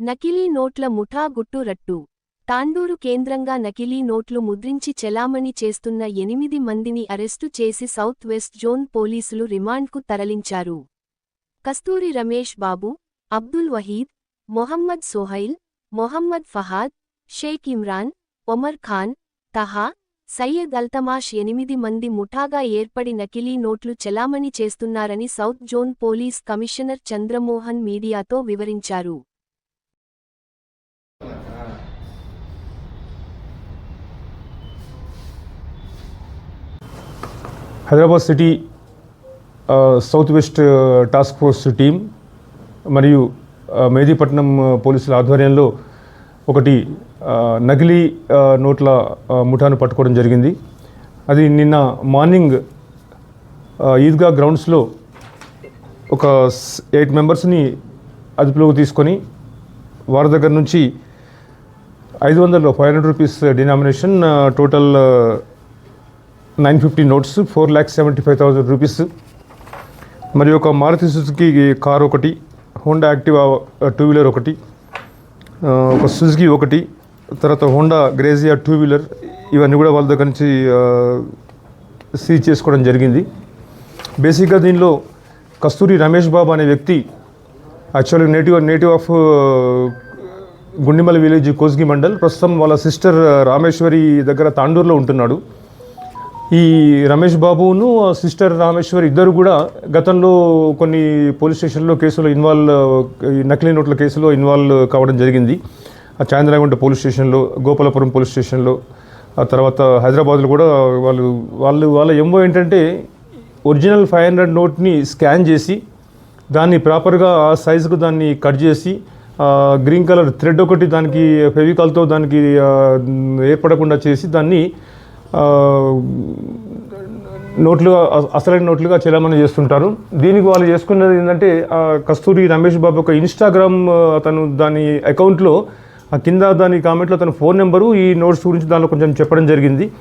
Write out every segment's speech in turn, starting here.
నకిలీ నోట్ల ముఠా గుట్టు రట్టు. తాండూరు కేంద్రంగా నకిలీ నోట్లు ముద్రించి చెలామణి చేస్తున్న ఎనిమిది మందిని అరెస్టు చేసి సౌత్ వెస్ట్ జోన్ పోలీసులు రిమాండ్కు తరలించారు. కస్తూరి రమేష్ బాబు అబ్దుల్ వహీద్ మొహమ్మద్ సోహైల్ మొహమ్మద్ ఫహాద్ షేక్ ఇమ్రాన్ ఒమర్ ఖాన్ తహా సయ్యద్ అల్తమాష్ ఎనిమిది మంది ముఠాగా ఏర్పడి నకిలీ నోట్లు చెలామణి చేస్తున్నారని south zone police commissioner Chandramohan మీడియాతో వివరించారు. Hyderabad city south west task force team మరియు మేదీపట్నం మెహదీపట్నం పోలీసుల ఆధ్వర్యంలో ఒకటి నకిలీ నోట్ల ముఠాను పట్టుకోవడం జరిగింది. అది నిన్న మార్నింగ్ ఈద్గా గ్రౌండ్స్లో ఒక ఎయిట్ మెంబర్స్ని అదుపులోకి తీసుకొని వారి దగ్గర నుంచి ఐదు వందల five hundred rupees denomination total nine fifty notes four lakhs seventy five thousand rupees. మరి ఒక మారుతి సుజుకి కార్ ఒకటి హోండా యాక్టివా టూ వీలర్ ఒకటి ఒక సుజుకి ఒకటి తర్వాత హోండా గ్రేజియా టూ వీలర్ ఇవన్నీ కూడా వాళ్ళ దగ్గర నుంచి సీజ్ చేసుకోవడం జరిగింది. బేసిక్గా దీనిలో కస్తూరి రమేష్ బాబు అనే వ్యక్తి యాక్చువల్గా native native of Gundimala village Kosgi mandal ప్రస్తుతం వాళ్ళ సిస్టర్ రామేశ్వరి దగ్గర తాండూరులో ఉంటున్నాడు. ఈ రమేష్ బాబును సిస్టర్ రామేశ్వర్ ఇద్దరు కూడా గతంలో కొన్ని పోలీస్ స్టేషన్లో కేసులో ఇన్వాల్వ్ నకిలీ నోట్ల కేసులో ఇన్వాల్వ్ కావడం జరిగింది. ఆ చాంద్రాగుంట పోలీస్ స్టేషన్లో గోపాలపురం పోలీస్ స్టేషన్లో ఆ తర్వాత హైదరాబాద్లో కూడా వాళ్ళు వాళ్ళు వాళ్ళ ఎంఓ ఏంటంటే ఒరిజినల్ ఫైవ్ హండ్రెడ్ నోట్ని స్కాన్ చేసి దాన్ని ప్రాపర్గా ఆ సైజుకు దాన్ని కట్ చేసి గ్రీన్ కలర్ థ్రెడ్ ఒకటి దానికి ఫెవికాల్తో దానికి ఏర్పడకుండా చేసి దాన్ని నోట్లుగా అస- అసలైన నోట్లుగా చెలామణి చేస్తుంటారు. దీనికి వాళ్ళు చేసుకున్నది ఏంటంటే కస్తూరి రమేష్ బాబు ఒక ఇన్స్టాగ్రామ్ అతను దాని అకౌంట్లో కింద దాని కామెంట్లో అతను ఫోన్ నెంబరు ఈ నోట్స్ గురించి దానిలో కొంచెం చెప్పడం జరిగింది.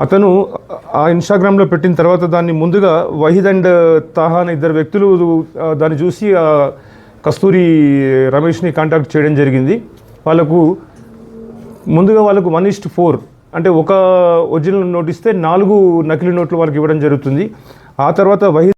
అతను ఆ ఇన్స్టాగ్రామ్లో పెట్టిన తర్వాత దాన్ని ముందుగా వహీద్ అండ్ తాహా అనే ఇద్దరు వ్యక్తులు దాన్ని చూసి ఆ కస్తూరి రమేష్ని కాంటాక్ట్ చేయడం జరిగింది. వాళ్ళకు ముందుగా వాళ్ళకు వన్ ఇస్ట్ ఫోర్ అంటే ఒక ఒరిజినల్ నోట్ ఇస్తే నాలుగు నకిలీ నోట్లు వాళ్ళకి ఇవ్వడం జరుగుతుంది. ఆ తర్వాత వహీ